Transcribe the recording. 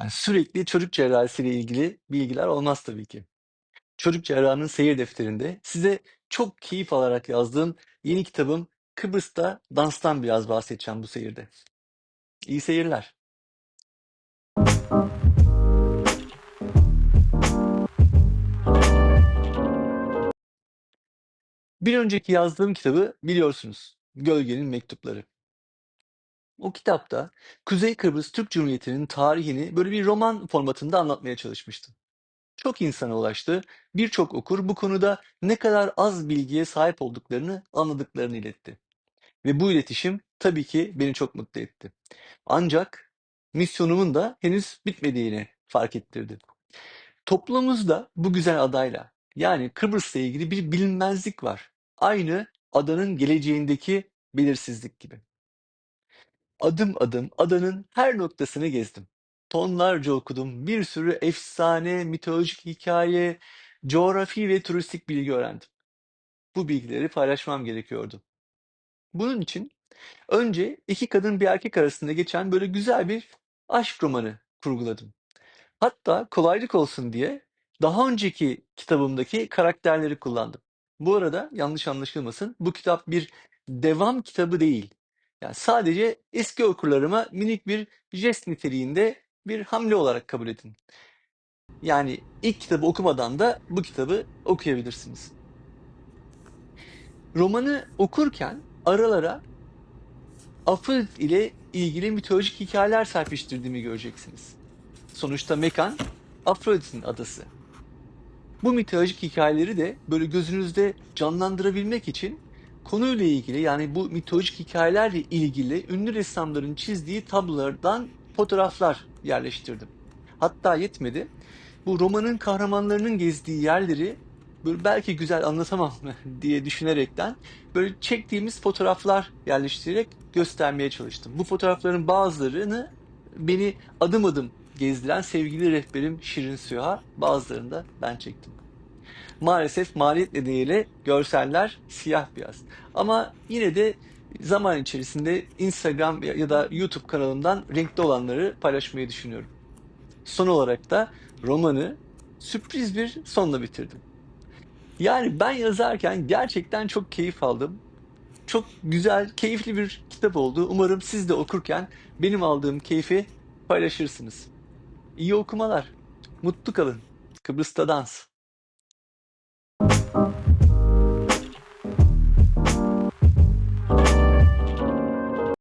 Yani sürekli çocuk cerrahisiyle ilgili bilgiler olmaz tabii ki. Çocuk cerrahının seyir defterinde size çok keyif alarak yazdığım yeni kitabım Kıbrıs'ta danstan biraz bahsedeceğim bu seyirde. İyi seyirler. Bir önceki yazdığım kitabı biliyorsunuz. Gölgenin Mektupları. O kitapta Kuzey Kıbrıs Türk Cumhuriyeti'nin tarihini böyle bir roman formatında anlatmaya çalışmıştım. Çok insana ulaştı. Birçok okur bu konuda ne kadar az bilgiye sahip olduklarını anladıklarını iletti. Ve bu iletişim tabii ki beni çok mutlu etti. Ancak misyonumun da henüz bitmediğini fark ettirdi. Toplumumuzda bu güzel adayla yani Kıbrıs'la ilgili bir bilinmezlik var. Aynı adanın geleceğindeki belirsizlik gibi. Adım adım adanın her noktasını gezdim. Tonlarca okudum. Bir sürü efsane, mitolojik hikaye, coğrafi ve turistik bilgi öğrendim. Bu bilgileri paylaşmam gerekiyordu. Bunun için önce iki kadın bir erkek arasında geçen böyle güzel bir aşk romanı kurguladım. Hatta kolaylık olsun diye daha önceki kitabımdaki karakterleri kullandım. Bu arada yanlış anlaşılmasın, bu kitap bir devam kitabı değil. Yani sadece eski okurlarıma minik bir jest niteliğinde bir hamle olarak kabul edin. Yani ilk kitabı okumadan da bu kitabı okuyabilirsiniz. Romanı okurken aralara Afrodit ile ilgili mitolojik hikayeler serpiştirdiğimi göreceksiniz. Sonuçta mekan Afrodit'in adası. Bu mitolojik hikayeleri de böyle gözünüzde canlandırabilmek için konuyla ilgili yani bu mitolojik hikayelerle ilgili ünlü ressamların çizdiği tablolardan fotoğraflar yerleştirdim. Hatta yetmedi. Bu romanın kahramanlarının gezdiği yerleri böyle belki güzel anlatamam diye düşünerekten böyle çektiğimiz fotoğraflar yerleştirerek göstermeye çalıştım. Bu fotoğrafların bazılarını beni adım adım gezdiren sevgili rehberim Şirin Süha, bazılarını da ben çektim. Maalesef maliyet nedeniyle görseller siyah beyaz. Ama yine de zaman içerisinde Instagram ya da YouTube kanalımdan renkli olanları paylaşmayı düşünüyorum. Son olarak da romanı sürpriz bir sonla bitirdim. Yani ben yazarken gerçekten çok keyif aldım. Çok güzel, keyifli bir kitap oldu. Umarım siz de okurken benim aldığım keyfi paylaşırsınız. İyi okumalar. Mutlu kalın. Kıbrıs'ta dans.